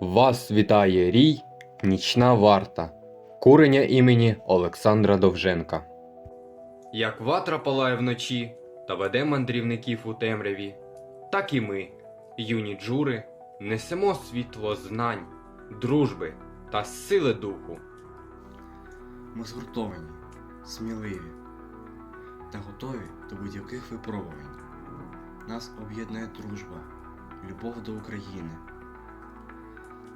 Вас вітає рій, нічна варта, курення імені Олександра Довженка. Як ватра палає вночі та веде мандрівників у темряві, так і ми, юні джури, несемо світло знань, дружби та сили духу. Ми згуртовані, сміливі та готові до будь-яких випробувань. Нас об'єднує дружба, любов до України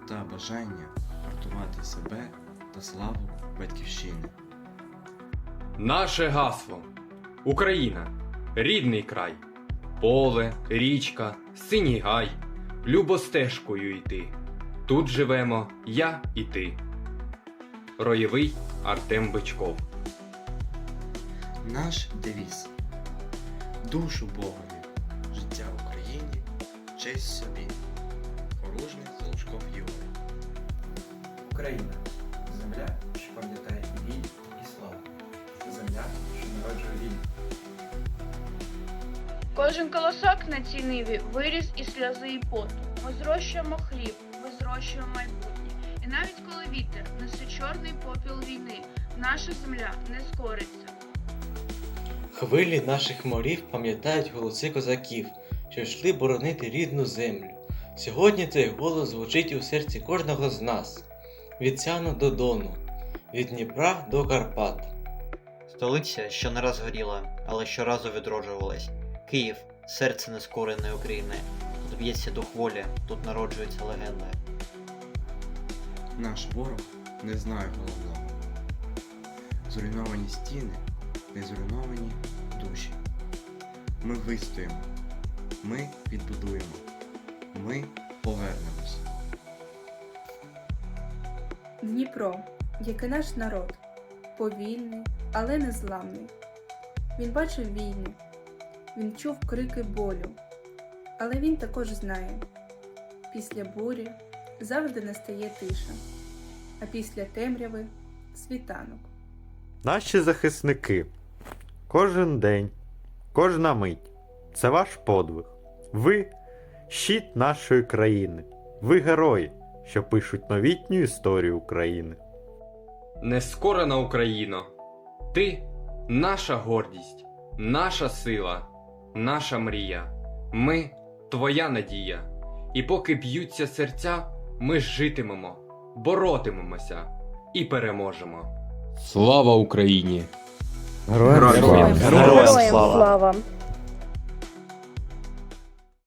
та бажання вартувати себе та славу Батьківщини. Наше гасло Україна, рідний край, поле, річка, синій гай, любостежкою йти. Тут живемо я і ти. Роєвий Артем Бичков. Наш девіз душу Богові, життя Україні, честь собі. Оружний Залужков Юрій. Україна земля, що пам'ятає і біль, і славу. Земля, що народжує війну. Кожен колосок на цій ниві виріс із сльози і поту. Ми зрощуємо хліб, ми зрощуємо майбутнє. І навіть коли вітер несе чорний попіл війни, наша земля не скориться. Хвилі наших морів пам'ятають голоси козаків, що йшли боронити рідну землю. Сьогодні цей голос звучить у серці кожного з нас. Від Сяну до Дону, від Дніпра до Карпат. Столиця, що не раз горіла, але щоразу відроджувалась. Київ серце нескореної України. Тут б'ється дух волі, тут народжується легенда. Наш ворог не знає головного. Зруйновані стіни, не зруйновані душі. Ми вистоїмо, ми відбудуємо, ми повернемось. Дніпро, як і наш народ, повільний, але незламний. Він бачив війни, він чув крики болю, але він також знає, після бурі завжди настає тиша, а після темряви світанок. Наші захисники. Кожен день, кожна мить це ваш подвиг. Ви щит нашої країни. Ви герої, що пишуть новітню історію України. Нескорена Україно, ти наша гордість, наша сила, наша мрія. Ми твоя надія. І поки б'ються серця, ми житимемо, боротимемося і переможемо. Слава Україні! Героям слава! Героям слава!